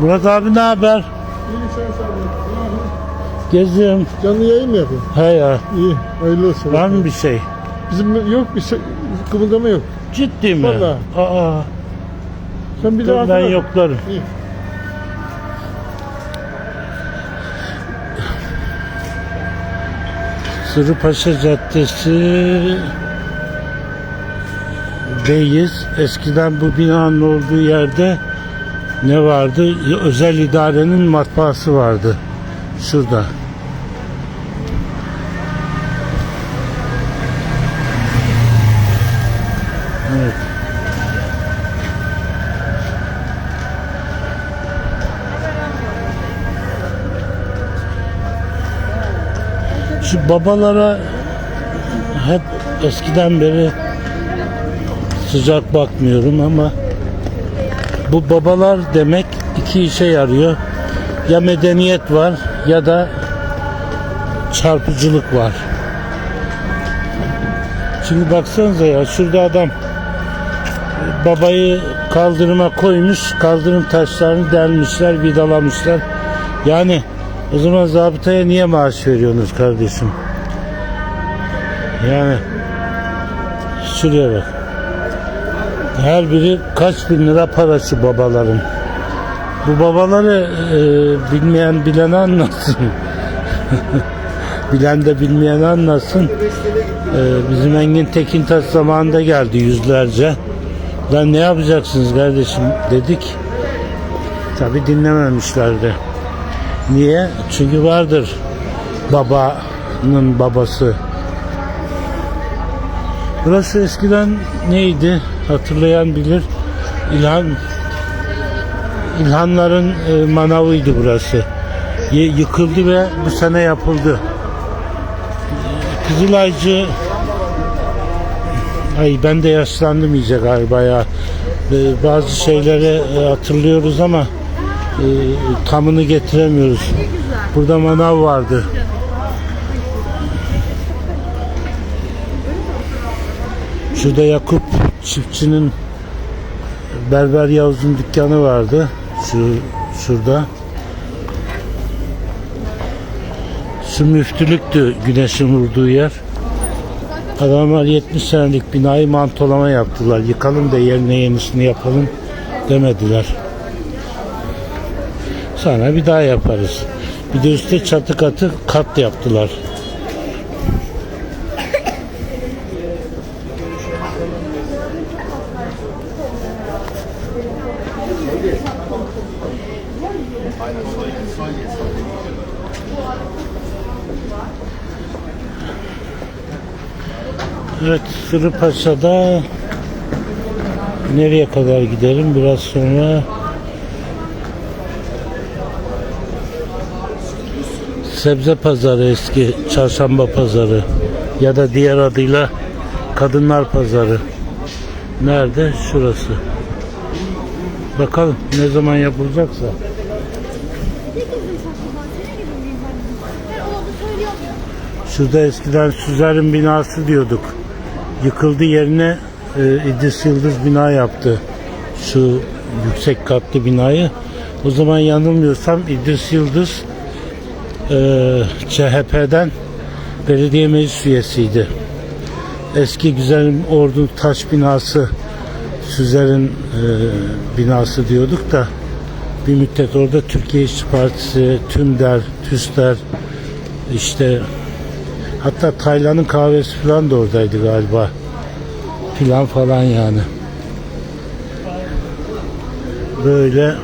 Murat abi ne haber? İyi sen Geziyorum. Canlı yayın mı yapıyorsun? He ya. İyi, hayırlı olsun. Var mı bir şey? Bizim yok bir şey, kımıldama yok. Ciddi mi? Vallahi. Aa, Sen bir dur daha ben hatırla. yoklarım. İyi. Sırıpaşa Caddesi deyiz. Eskiden bu binanın olduğu yerde ne vardı? Özel idarenin matbaası vardı. Şurada. Evet. Şu babalara hep eskiden beri sıcak bakmıyorum ama bu babalar demek iki işe yarıyor. Ya medeniyet var ya da çarpıcılık var. Şimdi baksanıza ya şurada adam babayı kaldırıma koymuş, kaldırım taşlarını delmişler, vidalamışlar. Yani o zaman zabıtaya niye maaş veriyorsunuz kardeşim? Yani şuraya bak. Her biri kaç bin lira parası babaların. Bu babaları e, bilmeyen bilen anlasın. Bilen de bilmeyen anlasın. E, bizim Engin Tekintaş zamanında geldi yüzlerce. Lan ne yapacaksınız kardeşim dedik. Tabi dinlememişlerdi. Niye? Çünkü vardır babanın babası. Burası eskiden neydi? Hatırlayan bilir. İlhan İlhanların e, manavıydı burası. Y- yıkıldı ve bu sene yapıldı. Kızılaycı Ay ben de yaşlandım iyice galiba ya. E, bazı şeyleri e, hatırlıyoruz ama e, tamını getiremiyoruz. Burada manav vardı. Şurada Yakup çiftçinin Berber Yavuz'un dükkanı vardı. Şu şurada. Şu müftülüktü güneşin vurduğu yer. Adamlar 70 senelik binayı mantolama yaptılar. Yıkalım da yerine yenisini yapalım demediler. Sonra bir daha yaparız. Bir de üstte çatı katı kat yaptılar. Evet, Sırıpaşa'da nereye kadar giderim? Biraz sonra Sebze pazarı eski çarşamba pazarı ya da diğer adıyla kadınlar pazarı. Nerede? Şurası. Bakalım ne zaman yapılacaksa. Şurada eskiden Süzer'in binası diyorduk. Yıkıldı yerine e, İdris Yıldız bina yaptı. Şu yüksek katlı binayı. O zaman yanılmıyorsam İdris Yıldız e, CHP'den belediye meclis üyesiydi. Eski güzel ordu taş binası Süzer'in e, binası diyorduk da bir müddet orada Türkiye İşçi Partisi, TÜMDER, TÜSTER işte hatta Taylan'ın kahvesi falan da oradaydı galiba. Plan falan yani. Böyle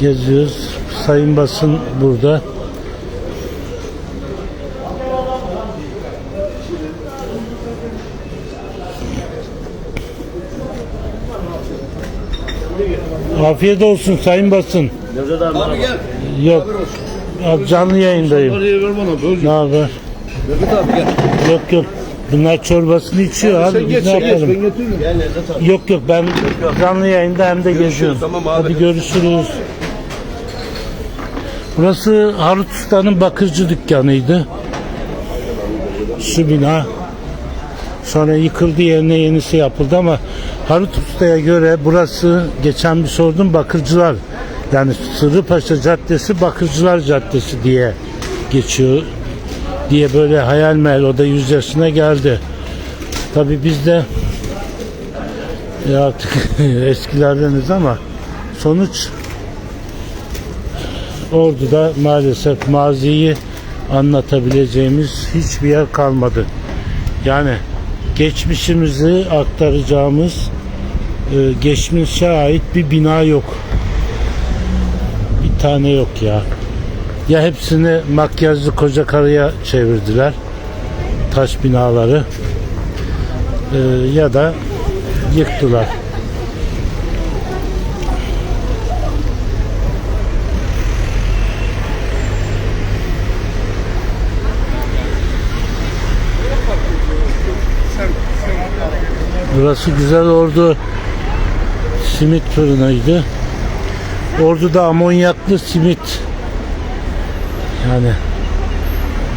geziyoruz. Sayın basın burada. Afiyet olsun sayın basın. Nevzat abi merhaba. Yok. Ya Canlı yayındayım. Parayı ver bana böl. Ne haber? Nevzat abi gel. Yok yok. Bunlar çorbasını içiyor abi. Sen Biz geç ne sen geç yapalım? ben getiririm. Gel Nevzat abi. Yok yok ben canlı yayında hem de geziyorum. tamam abi. Hadi görüşürüz. Burası Harut Usta'nın bakırcı dükkanıydı. Şu bina sonra yıkıldı yerine yenisi yapıldı ama Harut Usta'ya göre burası geçen bir sordum bakırcılar yani Sırrıpaşa Caddesi Bakırcılar Caddesi diye geçiyor diye böyle hayal meyal o da yüz yaşına geldi. Tabi biz de ya artık eskilerdeniz ama sonuç Ordu'da maalesef maziyi anlatabileceğimiz hiçbir yer kalmadı. Yani geçmişimizi aktaracağımız e, geçmişe ait bir bina yok. Tane yok ya. Ya hepsini makyajlı koca karıya çevirdiler. Taş binaları. E, ya da yıktılar. Burası güzel ordu simit fırınıydı. Ordu'da amonyaklı simit yani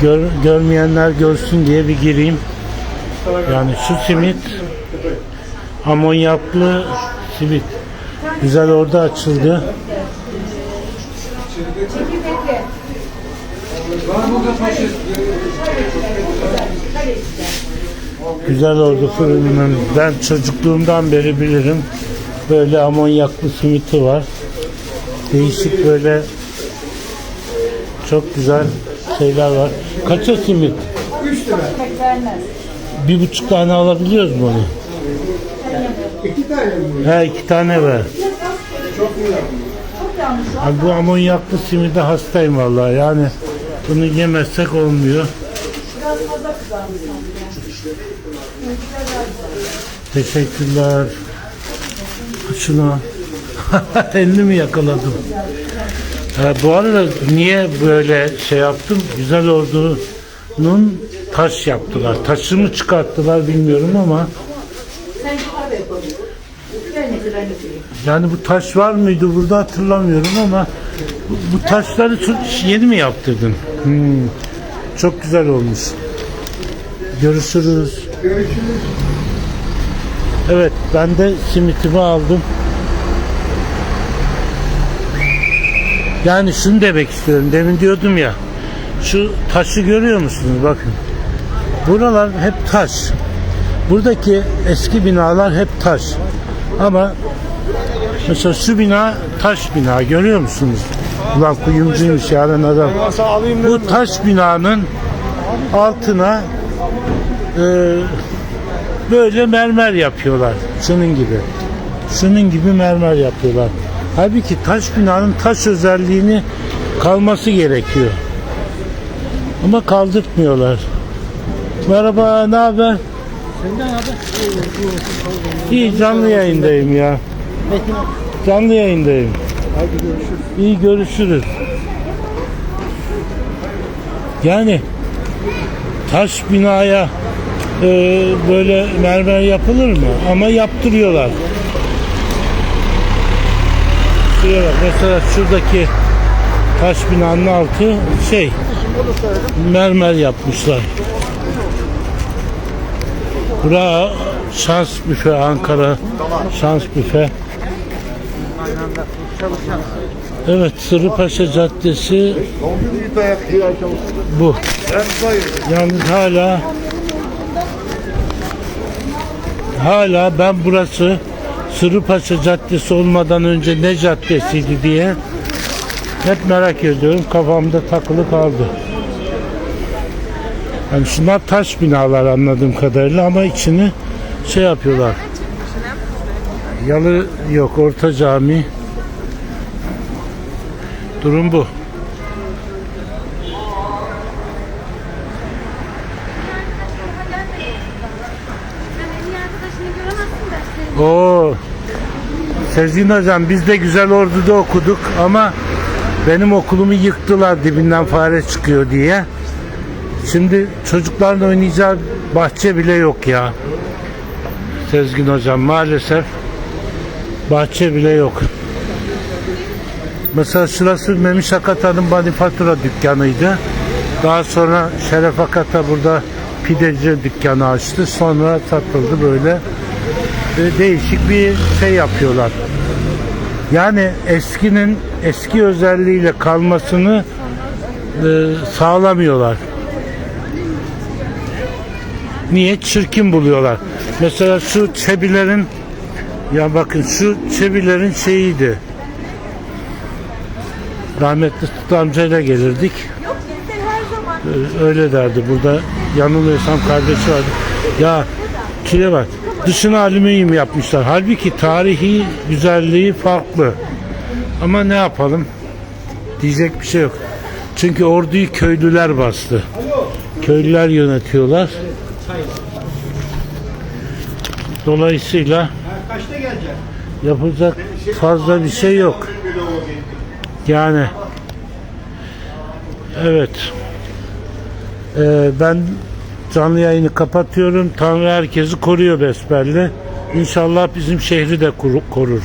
gör, görmeyenler görsün diye bir gireyim. Yani şu simit amonyaklı simit. Güzel orada açıldı. Güzel ordu fırınının ben çocukluğumdan beri bilirim. Böyle amonyaklı simiti var. Değişik böyle çok güzel şeyler var. Kaça simit? Bir buçuk tane alabiliyoruz mu onu? İki tane mi? He iki tane ver. Abi bu amonyaklı simide hastayım vallahi yani bunu yemezsek olmuyor. Teşekkürler. Şuna. Elini mi yakaladım? Ha, bu arada niye böyle şey yaptım? Güzel olduğunun taş yaptılar. Taşını çıkarttılar bilmiyorum ama. Yani bu taş var mıydı burada hatırlamıyorum ama bu, bu taşları yeni mi yaptırdın? Hmm, Çok güzel olmuş. Görüşürüz. Görüşürüz. Evet ben de simitimi aldım. Yani şunu demek istiyorum. Demin diyordum ya. Şu taşı görüyor musunuz? Bakın. Buralar hep taş. Buradaki eski binalar hep taş. Ama mesela şu bina taş bina görüyor musunuz? Ulan kuyumcuymuş yarın adam. Bu taş binanın altına e, böyle mermer yapıyorlar. Şunun gibi. Şunun gibi mermer yapıyorlar. Halbuki taş binanın taş özelliğini kalması gerekiyor. Ama kaldırtmıyorlar. Merhaba, ne haber? İyi canlı yayındayım ya. Canlı yayındayım. İyi görüşürüz. Yani taş binaya e, böyle mermer yapılır mı? Ama yaptırıyorlar. Şuraya bak mesela şuradaki taş binanın altı şey mermer yapmışlar. Bura şans büfe Ankara şans büfe. Evet Sırrıpaşa Caddesi bu. Yalnız hala hala ben burası Sırrıpaşa Caddesi olmadan önce ne caddesiydi diye hep merak ediyorum. Kafamda takılı kaldı. Yani şunlar taş binalar anladığım kadarıyla ama içini şey yapıyorlar. Yalı yok, orta cami. Durum bu. Oo. Sezgin hocam biz de güzel orduda okuduk ama benim okulumu yıktılar dibinden fare çıkıyor diye. Şimdi çocukların oynayacağı bahçe bile yok ya. Sezgin hocam maalesef bahçe bile yok. Mesela şurası Memiş Akata'nın manifatura dükkanıydı. Daha sonra Şeref Akata burada pideci dükkanı açtı. Sonra satıldı böyle. Değişik bir şey yapıyorlar. Yani eskinin eski özelliğiyle kalmasını e, sağlamıyorlar. Niye? Çirkin buluyorlar. Mesela şu çebilerin ya bakın şu çebilerin şeyiydi. Rahmetli Sıtkı amcayla gelirdik. Ee, Öyle derdi. Burada yanılmıyorsam kardeşi vardı. Ya şuraya bak. Dışına alüminyum yapmışlar. Halbuki tarihi güzelliği farklı. Ama ne yapalım? Diyecek bir şey yok. Çünkü orduyu köylüler bastı. Köylüler yönetiyorlar. Dolayısıyla yapacak fazla bir şey yok. Yani evet. Ee, ben canlı yayını kapatıyorum. Tanrı herkesi koruyor besbelli. İnşallah bizim şehri de koru- korur.